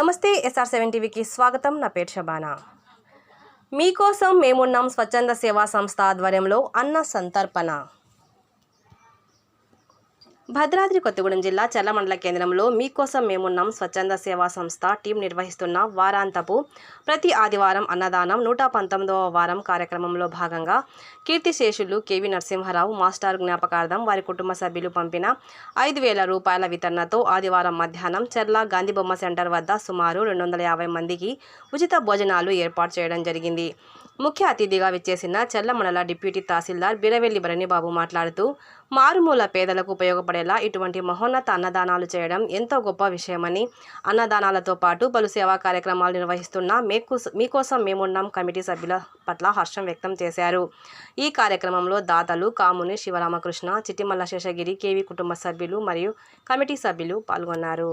నమస్తే SR seven టీవీకి స్వాగతం. నా పేరు షబానా. మీకోసం మేమున్నాం స్వచ్ఛంద సేవా సంస్థ ఆధ్వర్యంలో అన్న సంతర్పణ. భద్రాద్రి కొత్తగూడెం జిల్లా చల్లమండల కేంద్రంలో మీకోసం మేమున్నాం స్వచ్ఛంద సేవా సంస్థ. టీం నిర్వహిస్తున్న వారాంతపు ప్రతి ఆదివారం అన్నదానం నూట పంతొమ్మిదవ వారం కార్యక్రమంలో భాగంగా కీర్తిశేషులు కేవి నరసింహారావు మాస్టర్ జ్ఞాపకార్థం వారి కుటుంబ సభ్యులు పంపిన ఐదు వేల రూపాయల వితరణతో ఆదివారం మధ్యాహ్నం చెర్ల గాంధీబొమ్మ సెంటర్ వద్ద సుమారు రెండు వందల యాభై మందికి ఉచిత భోజనాలు ఏర్పాటు చేయడం జరిగింది. ముఖ్య అతిథిగా విచ్చేసిన చెర్ల మండల డిప్యూటీ తహసీల్దార్ బిరవెల్లి భరణిబాబు మాట్లాడుతూ మారుమూల పేదలకు ఉపయోగపడేలా ఇటువంటి మహోన్నత అన్నదానాలు చేయడం ఎంతో గొప్ప విషయమని అన్నదానాలతో పాటు పలు సేవా కార్యక్రమాలు నిర్వహిస్తున్న మేకు మీకోసం మేమున్నాం కమిటీ సభ్యుల పట్ల హర్షం వ్యక్తం చేశారు. ఈ కార్యక్రమంలో దాతలు కాముని శివరామకృష్ణ చిట్టిమల్ల శేషగిరి కేవి కుటుంబ సభ్యులు మరియు కమిటీ సభ్యులు పాల్గొన్నారు.